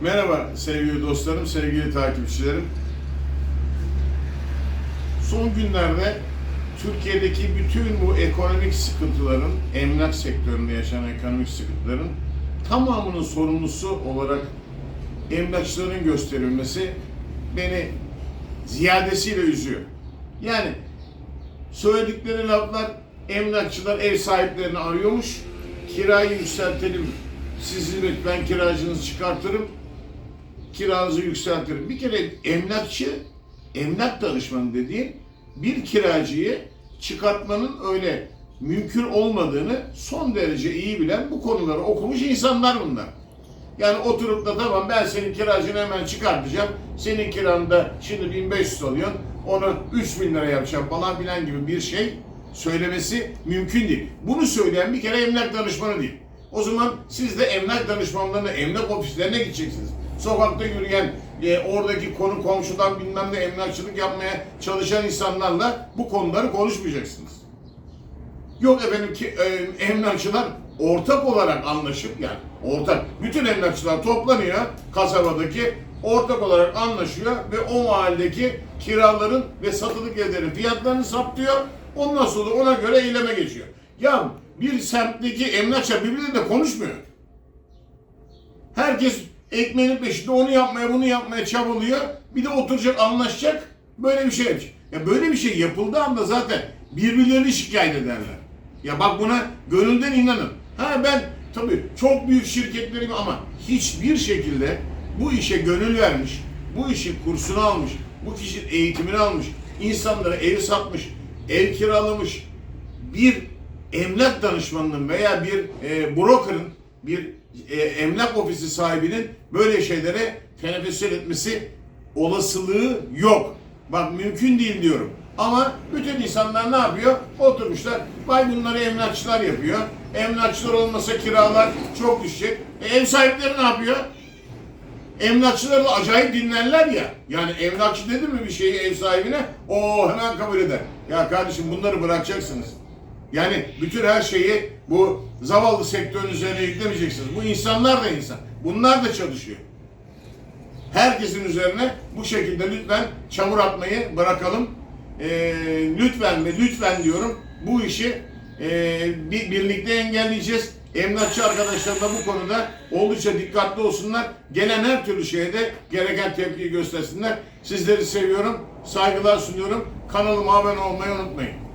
Merhaba sevgili dostlarım, sevgili takipçilerim. Son günlerde Türkiye'deki bütün bu ekonomik sıkıntıların, emlak sektöründe yaşanan ekonomik sıkıntıların tamamının sorumlusu olarak emlakçıların gösterilmesi beni ziyadesiyle üzüyor. Yani söyledikleri laflar emlakçılar ev sahiplerini arıyormuş. Kirayı yükseltelim. Sizi lütfen kiracınızı çıkartırım. Kiranızı yükseltirim. Bir kere emlakçı, emlak danışmanı dediğin bir kiracıyı çıkartmanın öyle mümkün olmadığını son derece iyi bilen bu konuları okumuş insanlar bunlar. Yani oturup da tamam ben senin kiracını hemen çıkartacağım. Senin kiranda şimdi 1500 alıyorsun. Onu 3000 lira yapacağım falan filan gibi bir şey söylemesi mümkün değil. Bunu söyleyen bir kere emlak danışmanı değil. O zaman siz de emlak danışmanlarına, emlak ofislerine gideceksiniz. Sokakta yürüyen, e, oradaki konu komşudan bilmem ne emlakçılık yapmaya çalışan insanlarla bu konuları konuşmayacaksınız. Yok efendim ki e, emlakçılar ortak olarak anlaşıp yani ortak bütün emlakçılar toplanıyor kasabadaki ortak olarak anlaşıyor ve o mahalledeki kiraların ve satılık evlerin fiyatlarını saptıyor. Ondan sonra ona göre eyleme geçiyor. Ya bir semtteki emlakçı birbiriyle de konuşmuyor. Herkes ekmeğinin peşinde onu yapmaya bunu yapmaya çabalıyor. Bir de oturacak anlaşacak. Böyle bir şey yapacak. Ya böyle bir şey yapıldığı anda zaten birbirlerini şikayet ederler. Ya bak buna gönülden inanın. Ha ben tabii çok büyük şirketlerim ama hiçbir şekilde bu işe gönül vermiş, bu işin kursunu almış, bu kişinin eğitimini almış, insanlara ev satmış, ev kiralamış bir emlak danışmanının veya bir e, broker'ın, bir e, emlak ofisi sahibinin böyle şeylere teneffüs etmesi olasılığı yok. Bak mümkün değil diyorum. Ama bütün insanlar ne yapıyor? Oturmuşlar. Vay bunları emlakçılar yapıyor. Emlakçılar olmasa kiralar çok düşecek. E, ev sahipleri ne yapıyor? Emlakçıları da acayip dinlerler ya. Yani emlakçı dedi mi bir şeyi ev sahibine? O hemen kabul eder. Ya kardeşim bunları bırakacaksınız. Yani bütün her şeyi bu zavallı sektörün üzerine yüklemeyeceksiniz. Bu insanlar da insan. Bunlar da çalışıyor. Herkesin üzerine bu şekilde lütfen çamur atmayı bırakalım. Ee, lütfen ve lütfen diyorum bu işi e, bir, birlikte engelleyeceğiz. Emlakçı arkadaşlar da bu konuda oldukça dikkatli olsunlar. Gelen her türlü şeye de gereken tepkiyi göstersinler. Sizleri seviyorum, saygılar sunuyorum. Kanalıma abone olmayı unutmayın.